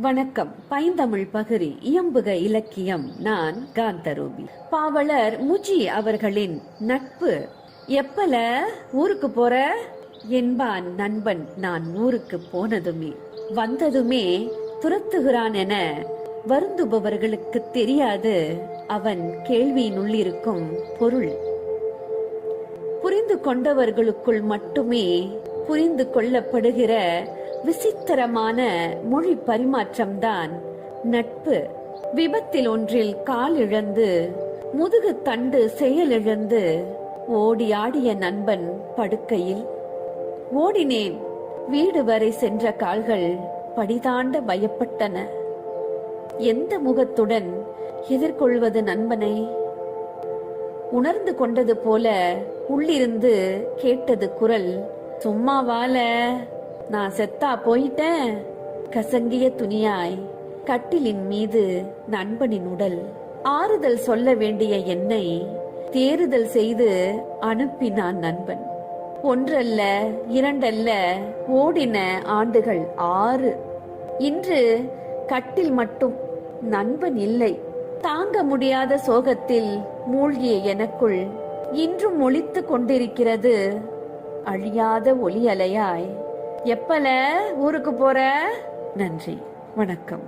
வணக்கம். பைந்தமிழ் பகிரி இயம்புக இலக்கியம் நான் காந்தரூபி. பாவலர் முஜி அவர்களின் நட்பு. எப்பல ஊருக்கு போற? என்பான் நண்பன் நான் ஊருக்கு போனதுமே. வந்ததுமே துரத்துகிறான் என வருந்துபவர்களுக்கு தெரியாது. அவன் கேள்வியினுள்ளிருக்கும் பொருள். புரிந்து கொண்டவர்களுக்குள் மட்டுமே புரிந்து கொள்ளப்படுகிற விசித்திரமான மொழி பரிமாற்றம்தான் நட்பு. விபத்தில் ஒன்றில் கால் இழந்து முதுகு தண்டு செயலிழந்து ஓடி ஆடிய நண்பன் படுக்கையில். ஓடினேன். வீடு வரை சென்ற கால்கள் படிதாண்ட பயப்பட்டன. எந்த முகத்துடன் எதிர்கொள்வது நண்பனை? உணர்ந்து கொண்டது போல உள்ளிருந்து கேட்டது குரல் சும்மாவால நான் செத்தா போயிட்டேன். கசங்கிய துணியாய் கட்டிலின் மீது நண்பனின் உடல். ஆறுதல் சொல்ல வேண்டிய என்னை தேறுதல் செய்து அனுப்பினான் நண்பன். ஒன்றல்ல இரண்டல்ல ஓடின ஆண்டுகள் ஆறு. இன்று கட்டில் மட்டும் நண்பன் இல்லை. தாங்க முடியாத சோகத்தில் மூழ்கிய எனக்குள் இன்றும் ஒழித்து கொண்டிருக்கிறது அழியாத ஒலி அலையாய் எப்பல ஊருக்கு போற? நன்றி. வணக்கம்.